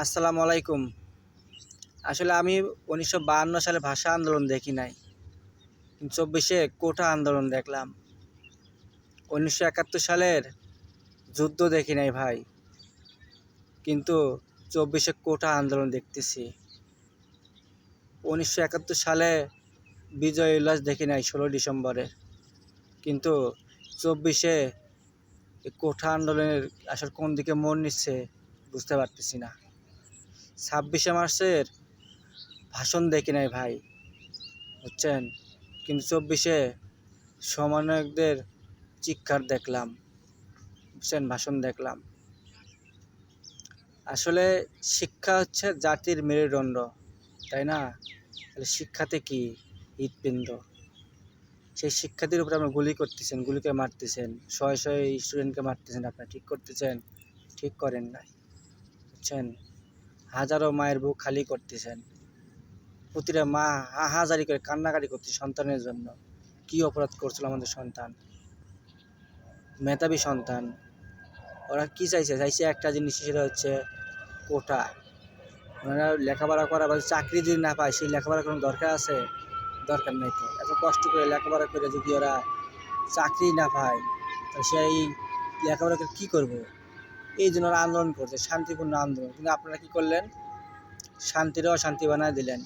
আসসালামু আলাইকুম। আসলে আমি উনিশশো সালে ভাষা আন্দোলন দেখি নাই। চব্বিশে কোটা আন্দোলন দেখলাম। উনিশশো একাত্তর সালের যুদ্ধ দেখি নাই ভাই। কিন্তু চব্বিশে কোটা আন্দোলন দেখতেছি। উনিশশো একাত্তর সালে বিজয় উল্লাস দেখি নাই ষোলো ডিসেম্বরে। কিন্তু চব্বিশে কোঠা আন্দোলনের আসলে কোন দিকে মন নিচ্ছে বুঝতে পারতেছি না। ছাব্বিশে মার্চের ভাষণ দেখি নাই ভাই, বুঝছেন? কিন্তু চব্বিশে সমন্বয়কদের চিৎকার দেখলাম, বুঝছেন? ভাষণ দেখলাম। আসলে শিক্ষা হচ্ছে জাতির মেরুদণ্ড, তাই না? তাহলে শিক্ষাতে কি হৃৎপিণ্ড? সেই শিক্ষার্থীর উপরে আপনার গুলি করতেছেন, গুলিকে মারতেছেন, শয়ে শয়ে স্টুডেন্টকে মারতেছেন, আপনার ঠিক করতেছেন, ঠিক করেন নাই, বুঝছেন? হাজারো মায়ের বুক খালি করতেছেন। প্রতিটা মা হাহাজারি করে কান্নাকাটি করছে সন্তানের জন্য। কি অপরাধ করছিল আমাদের সন্তান? মেধাবী সন্তান। ওরা কি চাইছে? চাইছে একটা জিনিস, সেটা হচ্ছে কোটা ওনারা লেখাপড়া করা বা চাকরি যদি না পায়, সেই লেখাপড়া কোনো দরকার আছে? দরকার নেই তো। এত কষ্ট করে লেখাপড়া করে যদি ওরা চাকরি না পায় তো সেই লেখাপড়া করে কী করব? এই জন্য আন্দোলন করছে, শান্তিপূর্ণ আন্দোলন। কিন্তু আপনারা কি করলেন? শান্তিরও অশান্তি বানায় দিলেন।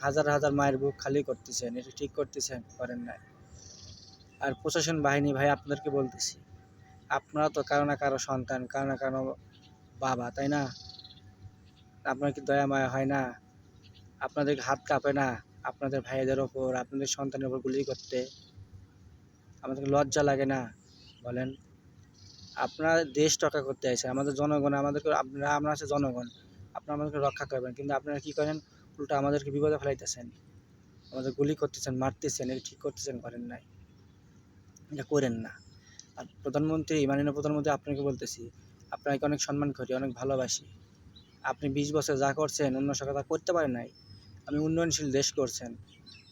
হাজার হাজার মায়ের বুক খালি করতেছেন, এটা ঠিক করতেছেন, করেন নাই। আর প্রশাসন বাহিনী, ভাই, আপনাদেরকে বলতেছি, আপনারা তো কারও না কারও সন্তান, কারও না কারও বাবা, তাই না? আপনার কি দয়া, মায়া হয় না? আপনাদের হাত কাঁপে না? আপনাদের ভাইদের ওপর, আপনাদের সন্তানের ওপর গুলি করতে? আমাদের লজ্জা লাগে না? বলেন। আপনারা দেশ রক্ষা করতে আছেন আমাদের জনগণ, আমাদেরকে, আপনারা, আমরা আছে জনগণ, আপনারা আমাদেরকে রক্ষা করবেন। কিন্তু আপনারা কি করেন? উল্টো আমাদেরকে বিপদে ফেলাইতেছেন। আমাদের গুলি করতেছেন, মারতেছেন এটা ঠিক করতেছেন, করেন নাই। এটা করেন না। আর প্রধানমন্ত্রী, মাননীয় প্রধানমন্ত্রী, আপনাকে বলতেছি, আপনাকে অনেক সম্মান করি, অনেক ভালোবাসি। আপনি বিশ বছর যা করছেন, অন্য সরকার তা করতে পারে নাই। আপনি উন্নয়নশীল দেশ করছেন,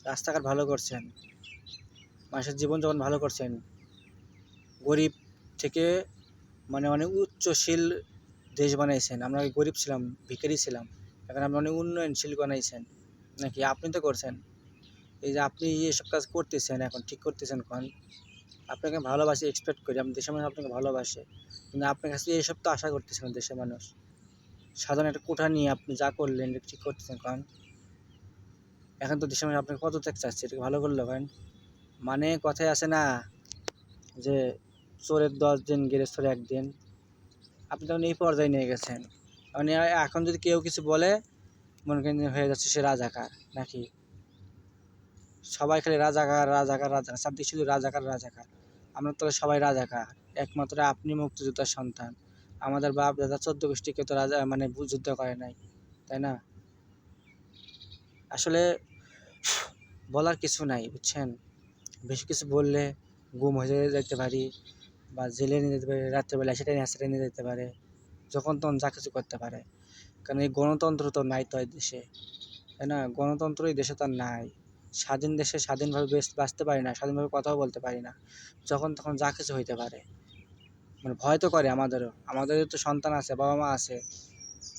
রাস্তাঘাট ভালো করছেন, মানুষের জীবনযাপন ভালো করছেন। গরিব থেকে মানে অনেক উচ্চশীল দেশ বানাইছেন। আমরা গরিব ছিলাম, ভিখারি ছিলাম, এখন আপনি অনেক উন্নয়নশীল বানাইছেন, নাকি আপনি তো করছেন? এই যে আপনি এসব কাজ করতেছেন এখন, ঠিক করতেছেন কন? আপনাকে ভালোবাসি এক্সপেক্ট করি, আমি দেশের মানুষ আপনাকে ভালোবাসে, কিন্তু আপনার কাছে এইসব তো আশা করতেছেন দেশের মানুষ। সাধারণ একটা কোঠা নিয়ে আপনি যা করলেন ঠিক করতেছেন কন? এখন তো দেশের মানুষ আপনাকে পদত্যাগ চাচ্ছে এটাকে ভালো করল কন? মানে কথায় আছে না যে চোরের দশ দিন, গেরেস্তরে একদিন। আপনি তখন এই পর্যায়ে নিয়ে গেছেন। মানে এখন যদি কেউ কিছু বলে, মনে করেন হয়ে যাচ্ছে সে রাজাকার নাকি? সবাই খালি রাজাকার রাজাকার রাজাকার চারদিকে শুধু রাজাকার রাজাকার। আমরা তো সবাই রাজাকার। একমাত্র আপনি মুক্তিযোদ্ধার সন্তান। আমাদের বাপ দাদা চোদ্দ গোষ্ঠীকে তো রাজা মানে যুদ্ধ করে নাই, তাই না? আসলে বলার কিছু নাই, বুঝছেন? বেশি কিছু বললে গুম হয়ে যেতে পারি। বা জেলে নিয়ে যেতে পারে রাত্রেবেলা সেটা সেটা নিয়ে যেতে পারে, যখন তখন যা কিছু করতে পারে। কারণ এই গণতন্ত্র তো নাই তো দেশে, তাই না? গণতন্ত্র এই দেশে তো নাই। স্বাধীন দেশে স্বাধীনভাবে বাঁচতে পারি না, স্বাধীনভাবে কথাও বলতে পারি না, যখন তখন যা কিছু হইতে পারে। মানে ভয় তো করে আমাদেরও আমাদেরও তো সন্তান আছে, বাবা মা আছে,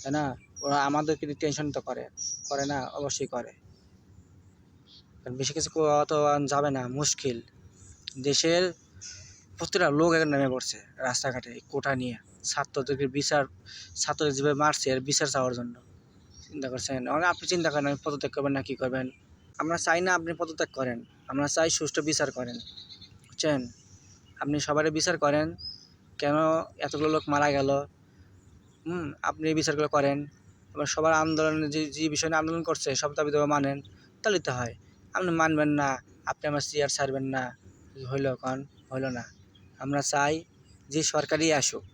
তাই না? ওরা আমাদেরকে টেনশন তো করে করে না? অবশ্যই করে। বেশি কিছু করা তো যাবে না, মুশকিল। দেশের প্রতিটা লোক এখন নেমে পড়ছে রাস্তাঘাটে কোটা নিয়ে। ছাত্রদেরকে বিচার ছাত্রদের যেভাবে মারছে, এর বিচার চাওয়ার জন্য। চিন্তা করছেন? অনেক আপনি চিন্তা করেন আপনি পদত্যাগ করবেন না, কী করবেন? আমরা চাই না আপনি পদত্যাগ করেন, আমরা চাই সুষ্ঠু বিচার করেন। বুঝছেন? আপনি সবারই বিচার করেন, কেন এতগুলো লোক মারা গেল? হুম, আপনি এই বিচারগুলো করেন। আবার সবার আন্দোলনে, যে যে বিষয় নিয়ে আন্দোলন করছে, সব দাবি দেওয়া মানেন, তাহলে তো হয়। আপনি মানবেন না, আপনি আমার চেয়ার ছাড়বেন না। হইল কন? হইল না। আমরা চাই যে সরকারই আসুক,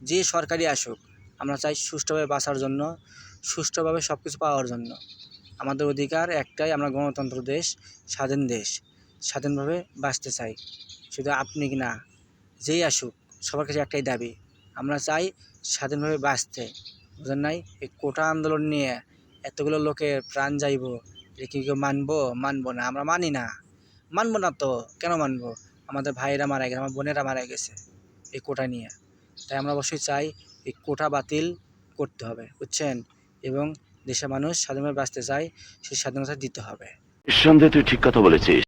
যে সরকারই আসুক, আমরা চাই সুষ্ঠুভাবে বাঁচার জন্য, সুষ্ঠুভাবে সব কিছু পাওয়ার জন্য। আমাদের অধিকার একটাই, আমরা গণতন্ত্র দেশ, স্বাধীন দেশ, স্বাধীনভাবে বাঁচতে চাই। শুধু আপনি কি না, যেই আসুক, সবার কাছে একটাই দাবি, আমরা চাই স্বাধীনভাবে বাঁচতে। বুঝলেন নাই? এই কোটা আন্দোলন নিয়ে এতগুলো লোকের প্রাণ যাইব, এটা কি কেউ মানবো? মানবো না, আমরা মানি না। মানবো না তো, কেন মানবো? আমাদের ভাইয়েরা মারা গেছে, আমার বোনেরা মারা গেছে এই কোটা নিয়ে। তাই আমরা অবশ্যই চাই এই কোটা বাতিল করতে হবে, বুঝছেন? এবং দেশের মানুষ স্বাধীনভাবে বাঁচতে চায়, সেই স্বাধীনতা দিতে হবে। নিঃসন্দেহে তুই ঠিক কথা বলেছিস।